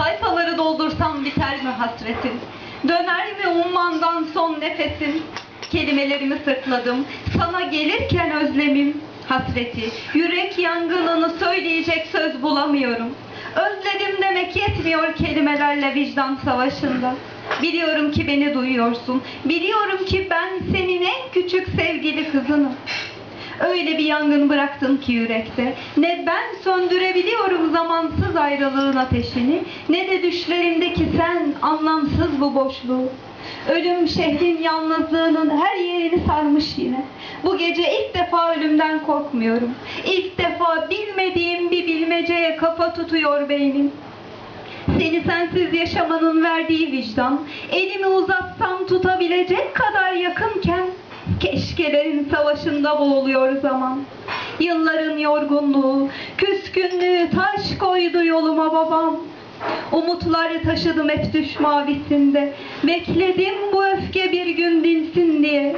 Sayfaları doldursam biter mi hasretin? Döner mi ummandan son nefesin? Kelimelerimi sırtladım. Sana gelirken özlemim, hasreti. Yürek yangınını söyleyecek söz bulamıyorum. Özledim demek yetmiyor kelimelerle vicdan savaşında. Biliyorum ki beni duyuyorsun. Biliyorum ki ben senin en küçük sevgili kızınım. Öyle bir yangın bıraktın ki yürekte. Ne ben söndürebiliyorum zamansız ayrılığın ateşini, ne de düşlerimdeki sen anlamsız bu boşluğu. Ölüm şehrin yalnızlığının her yerini sarmış yine. Bu gece ilk defa ölümden korkmuyorum. İlk defa bilmediğim bir bilmeceye kafa tutuyor beynim. Seni sensiz yaşamanın verdiği vicdan, elimi uzatsam tutabilecek kadar yakınken, keşkelerin savaşında boğuluyor zaman. Yılların yorgunluğu, küskünlüğü taş koydu yoluma babam. Umutları taşıdım hep düş mavisinde, bekledim bu öfke bir gün dinsin diye.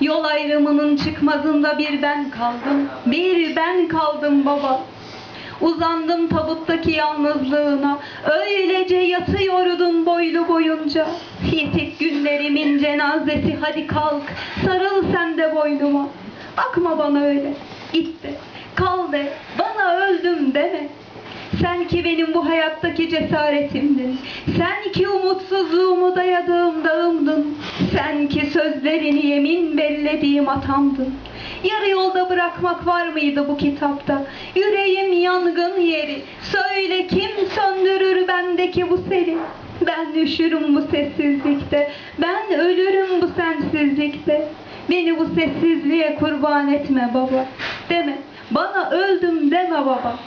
Yol ayrımının çıkmazında bir ben kaldım, bir ben kaldım baba. Uzandım tabuttaki yalnızlığına, öylece yatıyordun boylu boyunca. Yitik günlerimin cenazesi hadi kalk, sarıl sen de boynuma. Bakma bana öyle, git de, kal de, bana öldüm deme. Sen ki benim bu hayattaki cesaretimdin. Sen ki umutsuzluğumu dayadığım dağımdın. Sen ki sözlerini yemin bellediğim atamdın. Yarı yolda bırakmak var mıydı bu kitapta? Yüreğim yangın yeri. Söyle kim söndürür bendeki bu seri? Ben üşürüm bu sessizlikte. Ben ölürüm bu sensizlikte. Beni bu sessizliğe kurban etme baba. Deme. Bana öldüm deme baba.